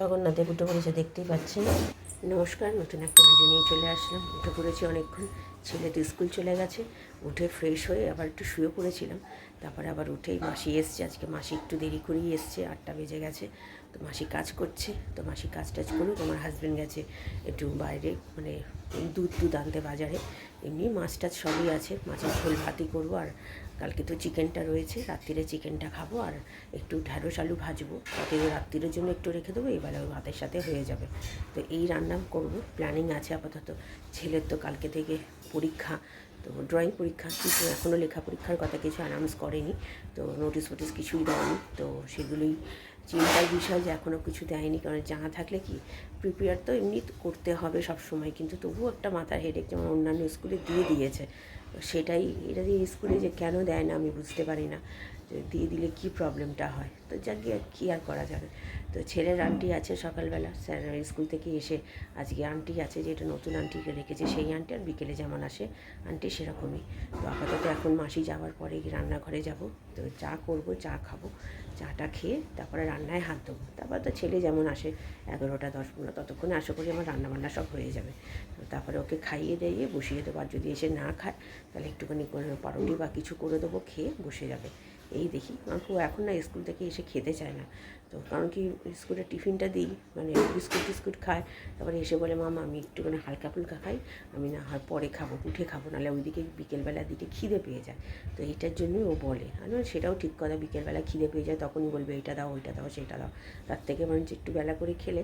জগন্নাথে উঠে পড়েছে দেখতেই পাচ্ছেন। নমস্কার, নতুন একটা ভিডিও নিয়ে চলে আসলাম। উঠে পড়েছি অনেকক্ষণ ছেলে তো স্কুল চলে গেছে। উঠে ফ্রেশ হয়ে আবার একটু শুয়ে পড়েছিলাম। তারপরে আবার উঠেই মাসি এসছে। আজকে মাসি একটু দেরি করেই এসছে, আটটা বেজে গেছে। তো মাসি কাজ করছে, তো মাসি কাজ টাজ করুক, আমার হাজব্যান্ড গেছে একটু বাইরে মানে দুধ দুধ আনতে বাজারে। এমনি মাছ টাছ সবই আছে, মাছের ঝোল ভাতই করব, আর কালকে তো চিকেনটা রয়েছে রাত্রিরে চিকেনটা খাব, আর একটু ঢ্যাঁড়স আলু ভাজবো। তাতে রাত্রিরের জন্য একটু রেখে দেবো এবেলা ওই ভাতের সাথে হয়ে যাবে। তো এই রান্না করব প্ল্যানিং আছে আপাতত। ছেলের তো কালকে থেকে পরীক্ষা, তো ড্রয়িং পরীক্ষা কিছু এখনও লেখা পরীক্ষার কথা কিছু অ্যানাউন্স করেনি, তো নোটিস ফোটিস কিছুই দেয়নি, তো সেগুলোই চিন্তার বিষয় যে এখনও কিছু দেয়নি, কারণ জানা থাকলে কি প্রিপেয়ার তো এমনি করতে হবে সব সময় কিন্তু তবুও একটা মাথার হেডেক যেমন অন্যান্য স্কুলে দিয়ে দিয়েছে। সেটাই, এটা দিয়ে স্কুলে যে কেন দেয় না আমি বুঝতে পারি না। যে দিয়ে দিলে কি প্রবলেমটা হয়। তো যাকে কী আর করা যাবে। তো ছেলের আন্টি আছে সকালবেলা, স্যার স্কুল থেকে এসে আজকে আন্টি আছে যেটা নতুন আন্টিকে রেখেছে, সেই আন্টি আর বিকেলে যেমন আসে, আন্টি সেরকমই। তো আপাতত এখন মাসি যাওয়ার পরে রান্নাঘরে যাব। তো চা করব, চা খাব, চাটা খেয়ে তারপরে রান্নায় হাত দেবো তারপর তো ছেলে যেমন আসে, এগারোটা, দশ, পনেরো, ততক্ষণে আশা করি আমার রান্নাবান্না সব হয়ে যাবে। তো তারপরে ওকে খাইয়ে দিয়ে বসিয়ে দেবো, আর যদি এসে না খায়, তাহলে একটুখানি করে পাউরুটি বা কিছু করে দেবো, খেয়ে বসে যাবে। এই দেখি কারণ খুব এখন না স্কুল থেকে এসে খেতে চায় না। তো কারণ কি স্কুলে টিফিনটা দিই মানে বিস্কুট টিস্কুট খায় তারপরে এসে বলে মামা আমি একটুখানি হালকা ফুলকা খাই আমি না হয় পরে খাব উঠে খাব নাহলে ওইদিকে বিকেলবেলার দিকে খিদে পেয়ে যায়। তো এইটার জন্যই ও বলে। আমি বলি, সেটাও ঠিক কথা বিকেলবেলা খিদে পেয়ে যায় তখনই বলবে এইটা দাও ওইটা দাও সেটা দাও। তার থেকে মানুষ একটু বেলা করে খেলে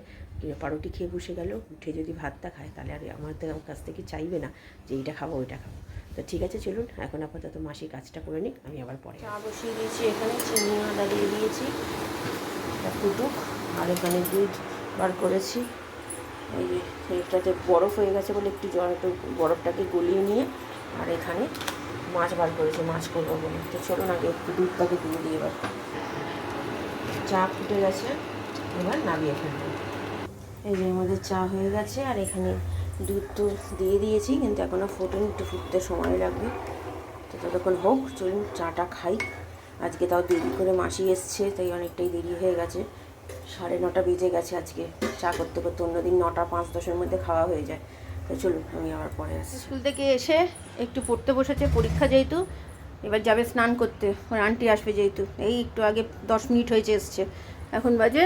পাউরুটি খেয়ে বসে গেল উঠে যদি ভাতটা খায় তাহলে আর আমার কাছ থেকে চাইবে না যে এইটা খাব ওইটা খাব। তো ঠিক আছে, চলুন, এখন আপাতত মাসি কাজটা করে নিক, আমি আবার পরে চা বসিয়ে দিয়েছি এখানে, চিনি আদা দিয়ে দিয়েছি ফুটুক, আর এখানে দুধ বার করেছি। এই যে, এটাতে বরফ হয়ে গেছে বলে একটু জল, একটু বরফটাকে গলিয়ে নিয়ে, আর এখানে মাছ বার করেছি, মাছ করব বলে। তো চলুন, আগে একটু দুধটাকে দিয়ে দিয়ে এবার। চা ফুটে গেছে, এবার নামিয়ে ফেলব। এই যে, আমাদের চা হয়ে গেছে, আর এখানে দুধ তো দিয়ে দিয়েছি, কিন্তু এখনও ফোটেনি, একটু ফুটতে সময় লাগবে। তো ততক্ষণ হোক, চলুন চাটা খাই। আজকে তাও দেরি করে মাসি এসছে, তাই অনেকটাই দেরি হয়ে গেছে। সাড়ে নটা বেজে গেছে আজকে, চা করতে করতে অন্যদিন নটা পাঁচ দশের মধ্যে খাওয়া হয়ে যায়। তো চলুন, আমি আবার পরে আসছি। স্কুল থেকে এসে একটু পড়তে বসেছে, পরীক্ষা যেহেতু, এবার যাবে স্নান করতে। ওর আন্টি আসবে যেহেতু, এই একটু আগে দশ মিনিট হয়েছে এসছে। এখন বাজে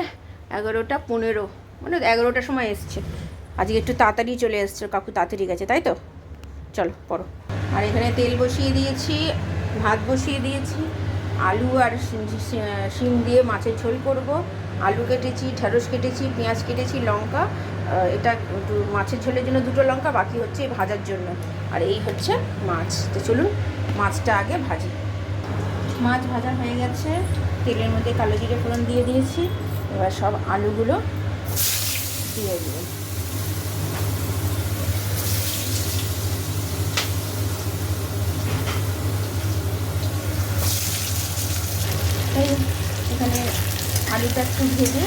এগারোটা পনেরো মানে এগারোটার সময় এসছে। আজকে একটু তাড়াতাড়ি চলে এসছে, কাকু তাড়াতাড়ি গেছে, তাই তো? চলো, পড়ো। আর এখানে তেল বসিয়ে দিয়েছি, ভাত বসিয়ে দিয়েছি, আলু আর শিম দিয়ে মাছের ঝোল করব। আলু কেটেছি, ঢেঁড়স কেটেছি, পেঁয়াজ কেটেছি, লঙ্কা এটা একটু মাছের ঝোলের জন্য দুটো লঙ্কা, বাকি হচ্ছে ভাজার জন্য। আর এই হচ্ছে মাছ। তো চলুন, মাছটা আগে ভাজি। মাছ ভাজা হয়ে গেছে। তেলের মধ্যে কালো জিরে ফোড়ন দিয়ে দিয়েছি। এবার সব আলুগুলো দিয়ে দেবো। এই এখানে আলুটা একটু ভেজে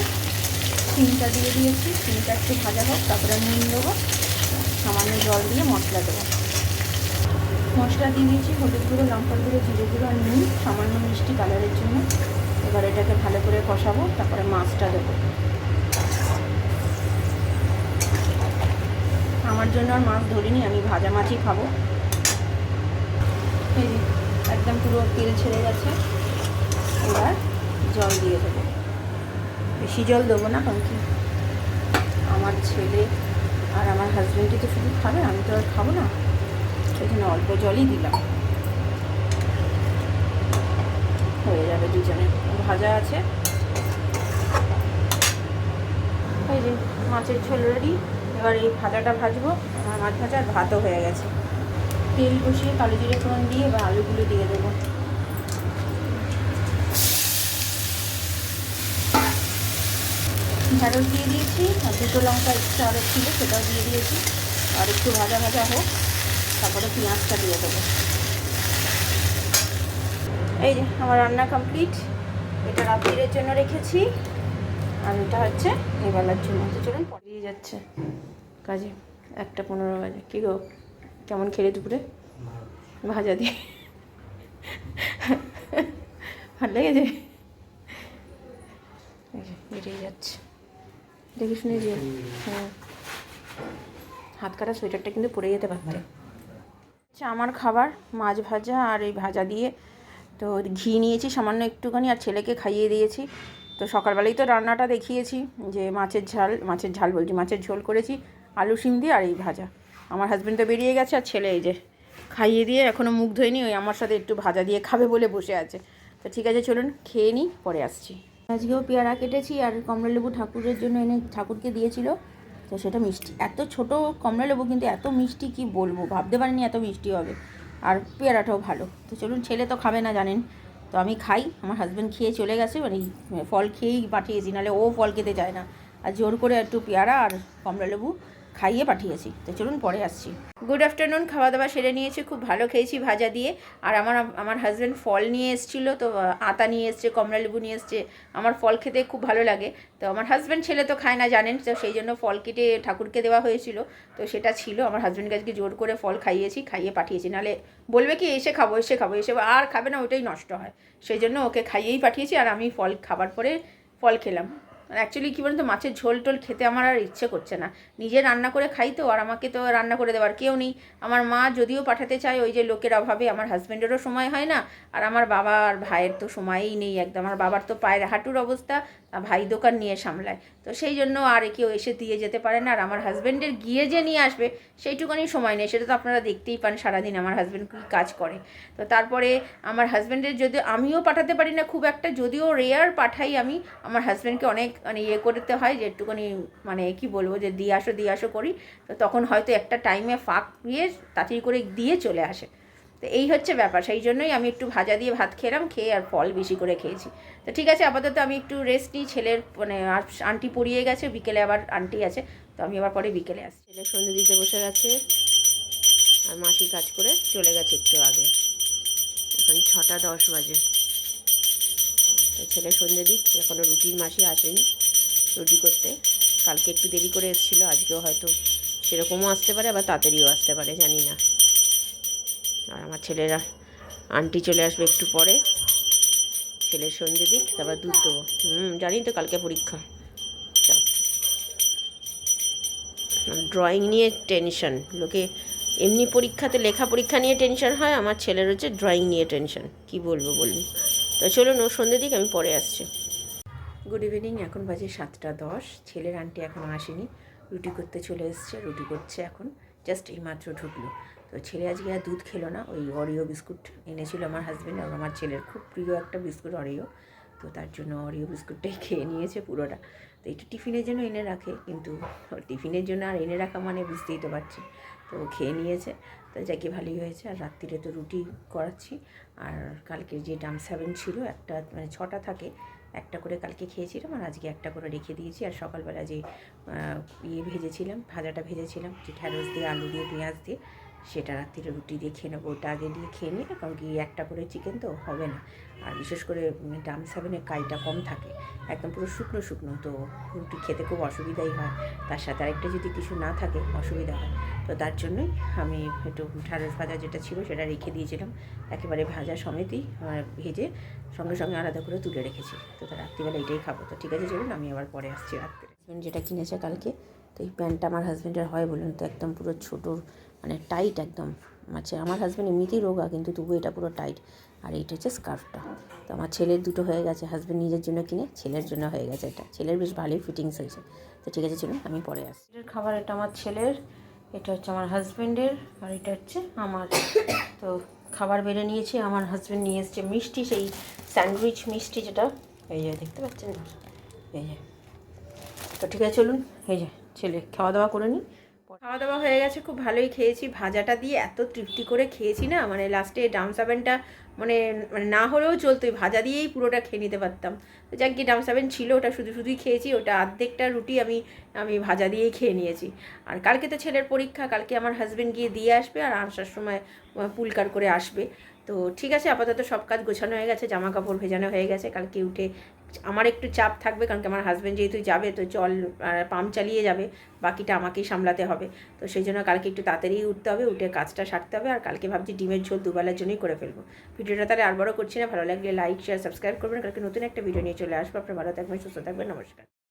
সিমটা দিয়ে দিয়েছি। সিমটা একটু ভাজা হোক, তারপরে নুন দেবো। সামান্য জল দিয়ে মশলা দেবো। মশলা দিয়ে দিয়েছি হলুদ গুঁড়ো, লঙ্কার গুঁড়ো, জিরে গুঁড়ো আর নুন, সামান্য মিষ্টি কালারের জন্য। এবার এটাকে ভালো করে কষাবো, তারপরে মাছটা দেবো। আমার জন্য আর মাছ ধরিনি, আমি ভাজা মাছই খাব। একদম পুরো তেল ছেড়ে গেছে। এবার জল দিয়ে দেবো। বেশি জল দেবো না, কারণ কি? আমার ছেলে আর আমার হাজব্যান্ডই তো শুধু খাবে, আমি তো আর খাব না। সেই জন্য অল্প জলই দিলাম। হয়ে যাবে দুজনে। ভাজা আছে। এই যে মাছের ঝোল রেডি এবার এই ভাজাটা ভাজবো। আমার মাছ ভাজা আর ভাতও হয়ে গেছে। তেল বসিয়ে কালো জিরে ফোড়ন দিয়ে এবার আলুগুলো দিয়ে দেবো। ঢ্যাঁড়স দিয়ে দিয়েছি। আর দুটো লঙ্কা এক্সট্রা আরও ছিল, সেটাও দিয়ে দিয়েছি। আর একটু ভাজা ভাজা হোক, তারপরে পেঁয়াজটা দিয়ে দেবো। এই যে, আমার রান্না কমপ্লিট এটা রাত্রিরের জন্য রেখেছি। আর এটা হচ্ছে এবেলার জন্য। তো চলুন পড়িয়ে যাচ্ছে। কাজে একটা পনেরো বাজে। কী গো? কেমন খেলে দুপুরে? ভাজা দিয়ে। ভালো লেগেছে? বেরিয়ে যাচ্ছে। দেখে শুনে যে হ্যাঁ। হাত কাটা সোয়েটারটা কিন্তু পরে যেতে পারতে। আচ্ছা আমার খাবার মাছ ভাজা আর এই ভাজা দিয়ে তো ঘি নিয়েছি সামান্য একটুখানি আর ছেলেকে খাইয়ে দিয়েছি। তো সকালবেলায় তো রান্নাটা দেখিয়েছি যে মাছের ঝাল মাছের ঝাল বলছি মাছের ঝোল করেছি আলু শিম দিয়ে আর এই ভাজা। আমার হাজব্যান্ড তো বেরিয়ে গেছে আর ছেলে এই যে খাইয়ে দিয়ে এখনও মুখ ধোয়নি ওই আমার সাথে একটু ভাজা দিয়ে খাবে বলে বসে আছে। তো ঠিক আছে চলুন খেয়ে নিই পরে আসছি। আজকেও পেয়ারা কেটেছি আর কমলালেবু ঠাকুরের জন্য এনে ঠাকুরকে দিয়েছিল। তো সেটা মিষ্টি। এত ছোট কমলালেবু কিন্তু এত মিষ্টি কি বলব? ভাবতে পারিনি এত মিষ্টি হবে। আর পেয়ারাটাও ভালো। তো চলুন, ছেলে তো খাবে না জানেন। তো আমি খাই। আমার হাজব্যান্ড খেয়ে চলে গেছে। মানে ফল খেয়েই পাঠিয়েছি। নাহলে ও ফল খেতে চায় না। আর জোর করে একটু পেয়ারা আর কমলালেবু। খাইয়ে পাঠিয়েছি। তো চলুন পরে আসছি। গুড আফটারনুন খাওয়া দাওয়া সেরে নিয়েছি, খুব ভালো খেয়েছি ভাজা দিয়ে। আর আমার আমার হাজব্যান্ড ফল নিয়ে এসেছিল, তো আতা নিয়ে এসছে কমলালেবু নিয়ে এসছে। আমার ফল খেতে খুব ভালো লাগে। তো আমার হাজব্যান্ড ছেলে তো খায় না, জানেন? তো সেই জন্য ফল কেটে ঠাকুরকে দেওয়া হয়েছিল। তো সেটা ছিল, আমার হাজব্যান্ডকে আজকে জোর করে ফল খাইয়েছি, খাইয়ে পাঠিয়েছি। নাহলে বলবে কি, এসে খাব এসে খাব, এসে আর খাবে না, ওটাই নষ্ট হয়। সেই জন্য ওকে খাইয়েই পাঠিয়েছি, আর আমি ফল, খাবার পরে ফল খেলাম। অ্যাকচুয়ালি কী বলুন তো, মাছের ঝোল টোল খেতে আমার আর ইচ্ছে করছে না। নিজে রান্না করে খাই তো, আর আমাকে তো রান্না করে দেওয়ার কেউ নেই। আমার মা যদিও পাঠাতে চায় ওই যে লোকের অভাবে, আমার হাজব্যান্ডেরও সময় হয় না, আর আমার বাবা আর ভাইয়ের তো সময়ই নেই একদম। আমার বাবার তো পায়ের হাঁটুর অবস্থা ভাই দোকান নিয়ে সামলায়। তো সেই জন্য আর কেউ এসে দিয়ে যেতে পারে না। আর আমার হাজব্যান্ডের গিয়ে যে নিয়ে আসবে, সেইটুকুনি সময় নেই। সেটা তো আপনারা দেখতেই পান সারাদিন আমার হাজব্যান্ড কী কাজ করে। তো তারপরে আমার হাজব্যান্ডের যদি আমিও পাঠাতে পারি না খুব একটা, যদিও রেয়ার পাঠাই আমি, আমার হাজব্যান্ডকে অনেক মানে ইয়ে করতে হয় যে একটুখানি মানে কি বলব যে দিয়ে আসো দিয়ে আসো করি। তো তখন হয়তো একটা টাইমে ফাঁক দিয়ে তাড়াতাড়ি করে দিয়ে চলে আসে। তো এই হচ্ছে ব্যাপার। সেই জন্যই আমি একটু ভাজা দিয়ে ভাত খেলাম, খেয়ে আর ফল বেশি করে খেয়েছি। তো ঠিক আছে, আপাতত আমি একটু রেস্ট নিই, ছেলের মানে আন্টি পড়িয়ে গেছে, বিকেলে আবার আন্টি আছে, তো আমি আবার পরে বিকেলে আসছি। ছেলে সন্ধে দিতে বসে গেছে, আর মাসি কাজ করে চলে গেছে একটু আগে। এখন ছটা দশ বাজে। তো ছেলে সন্ধে দিক এখনও রুটির মাসি আসেনি, রুটি করতে। কালকে একটু দেরি করে এসেছিল, আজকেও হয়তো সেরকমও আসতে পারে, আবার তাড়াতাড়িও আসতে পারে, জানি না। আর আমার ছেলেরা, আন্টি চলে আসবে একটু পরে। ছেলের সন্ধে দিক, তারপর দুধ দেবো। হুম, জানি তো কালকে পরীক্ষা। চল। ড্রয়িং নিয়ে টেনশন লোকে এমনি পরীক্ষাতে, লেখা পরীক্ষা নিয়ে টেনশন হয়, আমার ছেলের হচ্ছে ড্রয়িং নিয়ে টেনশন কি বলব বলুন। তো চলুন ও সন্ধ্যে দিক, আমি পরে আসছি। গুড ইভিনিং এখন বাজে সাতটা দশ। ছেলের আন্টি এখনও আসেনি। রুটি করতে চলে এসছে, রুটি করছে এখন। জাস্ট এইমাত্র ঢুকলো। তো ছেলে আজকে আর দুধ খেলো না, ওই অরিও বিস্কুট এনেছিল আমার হাজব্যান্ড আর আমার ছেলের খুব প্রিয় একটা বিস্কুট অরিও তো তার জন্য অরিও বিস্কুটটাই খেয়ে নিয়েছে পুরোটা। তো একটু টিফিনের জন্য এনে রাখে, কিন্তু টিফিনের জন্য আর এনে রাখা মানে বুঝতেই তো পারছি। তো খেয়ে নিয়েছে, তো যাকে ভালোই হয়েছে। আর রাত্রিরে তো রুটি করাচ্ছি, আর কালকে যে ডাম সেভেন ছিল, একটা মানে ছটা থাকে, একটা করে কালকে খেয়েছিলাম আর আজকে একটা করে রেখে দিয়েছি। আর সকালবেলা যে ইয়ে ভেজেছিলাম, ভাজাটা ভেজেছিলাম, যে ঢ্যাঁড়স দিয়ে, আলু দিয়ে, পেঁয়াজ দিয়ে সেটা রাত্রিরে রুটি দিয়ে খেয়ে নেব, ওটা আগে দিয়ে খেয়ে নিই কারণ কি একটা করে চিকেন তো হবে না। আর বিশেষ করে ডাম সেভেনের কাইটা কম থাকে, একদম পুরো শুকনো শুকনো, তো রুটি খেতে খুব অসুবিধাই হয়। তার সাথে আরেকটা যদি কিছু না থাকে, অসুবিধা হয়। তো তার জন্যই আমি একটু ঢ্যাঁড়স ভাজা যেটা ছিল, সেটা রেখে দিয়েছিলাম। একেবারে ভাজা সমেতই ভেজে সঙ্গে সঙ্গে আলাদা করে তুলে রেখেছি। তো তার রাত্রিবেলা এটাই খাব। তো ঠিক আছে, চলুন, আমি আবার পরে আসছি রাত্রে। যেটা কিনেছে কালকে, তো এই প্যান্টটা আমার হাজব্যান্ডের হয় বলুন তো, একদম পুরো ছোটোর মানে টাইট একদম। আচ্ছা আমার হাজব্যান্ড এমনিতেই রোগা, কিন্তু তবু এটা পুরো টাইট আর এইটা হচ্ছে স্কার্ফটা তো আমার ছেলের দুটো হয়ে গেছে হাজব্যান্ড নিজের জন্য কিনে, ছেলের জন্য হয়ে গেছে এটা। ছেলের বেশ ভালোই ফিটিংস হয়েছে। তো ঠিক আছে, চলুন আমি পরে আসছি। ছেলের খাবার এটা আমার ছেলের, এটা হচ্ছে আমার হাজব্যান্ডের আর এটা হচ্ছে আমার। তো খাবার বেড়ে নিয়েছি, আমার হাজব্যান্ড নিয়ে এসছে মিষ্টি, সেই স্যান্ডউইচ মিষ্টি যেটা। এই যে দেখতে পাচ্ছেন? এই যে। তো ঠিক আছে, চলুন, এই যে ছেলে খাওয়া দাওয়া করে নিই খাওয়া দাওয়া হয়ে গেছে, খুব ভালোই খেয়েছি। ভাজাটা দিয়ে এত তৃপ্তি করে খেয়েছি না মানে লাস্টে ডাম সাবেনটা মানে মানে না হলেও চলতো ওই ভাজা দিয়েই পুরোটা খেয়ে নিতে পারতাম। তো যাক কি ডাম সাবেন ছিল, ওটা শুধু শুধুই খেয়েছি, ওটা অর্ধেকটা রুটি আমি আমি ভাজা দিয়েই খেয়ে নিয়েছি। আর কালকে তো ছেলের পরীক্ষা, কালকে আমার হাজবেন্ড গিয়ে দিয়ে আসবে আর আসার সময় পুলকার করে আসবে। তো ঠিক আছে, আপাতত সব কাজ গোছানো হয়ে গেছে, জামা কাপড় ভেজানো হয়ে গেছে, কালকে উঠে আমার একটু চাপ থাকবে কারণ কি আমার হাজব্যান্ড যেহেতু যাবে তো জল পাম্প চালিয়ে যাবে, বাকিটা আমাকেই সামলাতে হবে। তো সেই জন্য কালকে একটু তাড়াতাড়ি উঠতে হবে, উঠে কাজটা সারতে হবে আর কালকে ভাবছি ডিমের ঝোল দুবেলার জন্যই করে ফেলব। ভিডিওটা তাহলে আর বড় করছি না, ভালো লাগলে লাইক শেয়ার সাবস্ক্রাইব করবেন। কালকে নতুন একটা ভিডিও নিয়ে চলে আসব। আপনার ভালো থাকবেন, সুস্থ থাকবেন, নমস্কার।